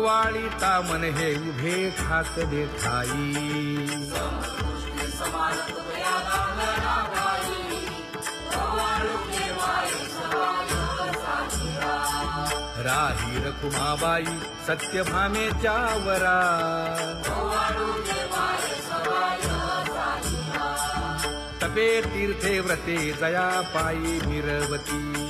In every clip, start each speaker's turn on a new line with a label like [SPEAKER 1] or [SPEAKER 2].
[SPEAKER 1] वाळीता मन हे उभे ठाक देखाई. राही रखुमाबाई सत्यभामेच्या वरा. तपे तीर्थे व्रते जया पायी मिरवती.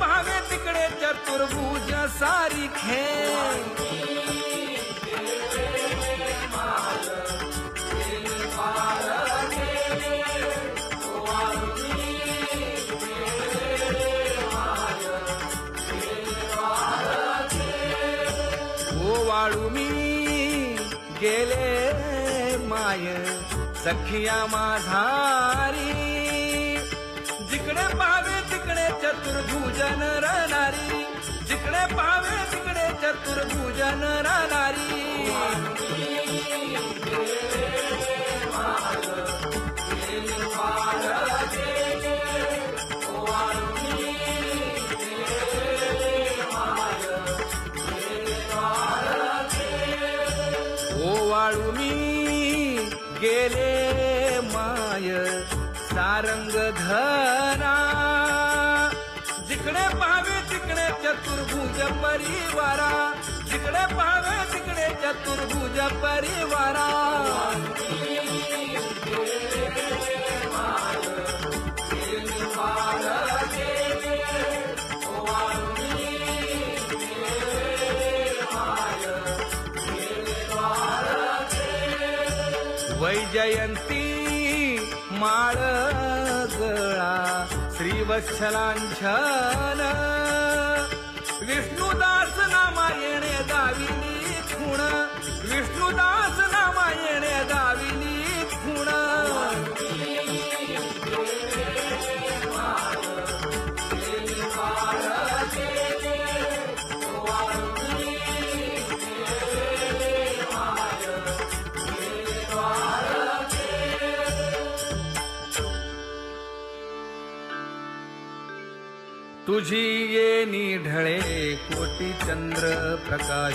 [SPEAKER 1] पाहावे तिकडे चतुर्भुज सारी खे वाळू मी गेले माय सखिया माझारी चतुर्भुजन राहणारी जिकडे पाहावे तिकडे चतुर्भुजन राहणारी वाळू मी गेले माय सारंग धरा चतुर्भुज परिवारा. जिकडे पाहावे तिकडे चतुर्भुज परिवारा. वैजयंती माळ गळा श्रीवत्सलांछन विष्णुदास नामायणे गाविली खूण. विष्णुदास नामायणे गाविली तुझी ये निढळे कोटी चंद्र प्रकाश.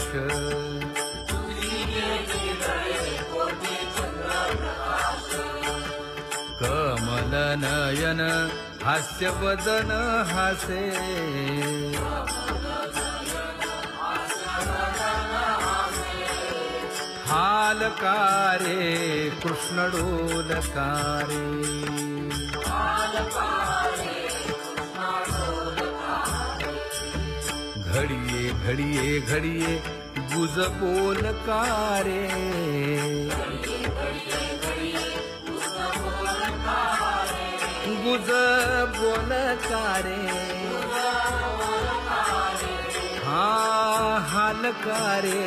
[SPEAKER 1] कमल नयन हास्यवदन हासे. हालकारे कृष्ण घडिये घडिये घडिये गुज बोल कारे गुज बोल कारे हा हाल कारे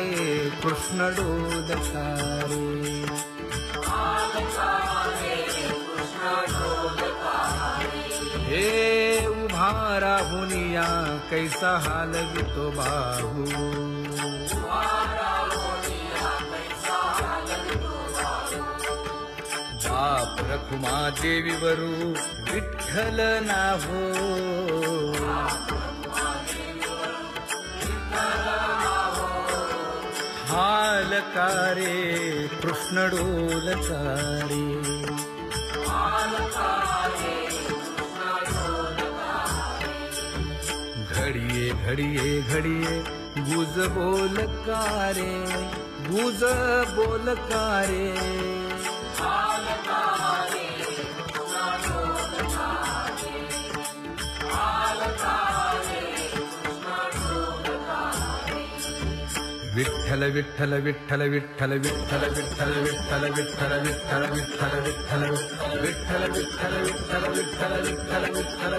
[SPEAKER 1] कृष्ण डोल कारे Hey. राहुनिया कैसा हाल वितोबा बाप रखुमा देवीवरू विठ्ठल नाहो हाल कारे कृष्णडोलकारे घडिये घडिये घडिये गुज बोलकारे गुज बोलकारे विठ्ठल विठ्ठल विठ्ठल विठ्ठल विठ्ठल विठ्ठल विठ्ठल विठ्ठल विठ्ठल विठ्ठल विठ्ठल विठ्ठल विठ्ठल विठ्ठल विठ्ठल विठ्ठल विठ्ठल विठ्ठल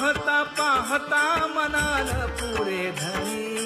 [SPEAKER 1] पाहता पाहता मनाल पुरे धनी.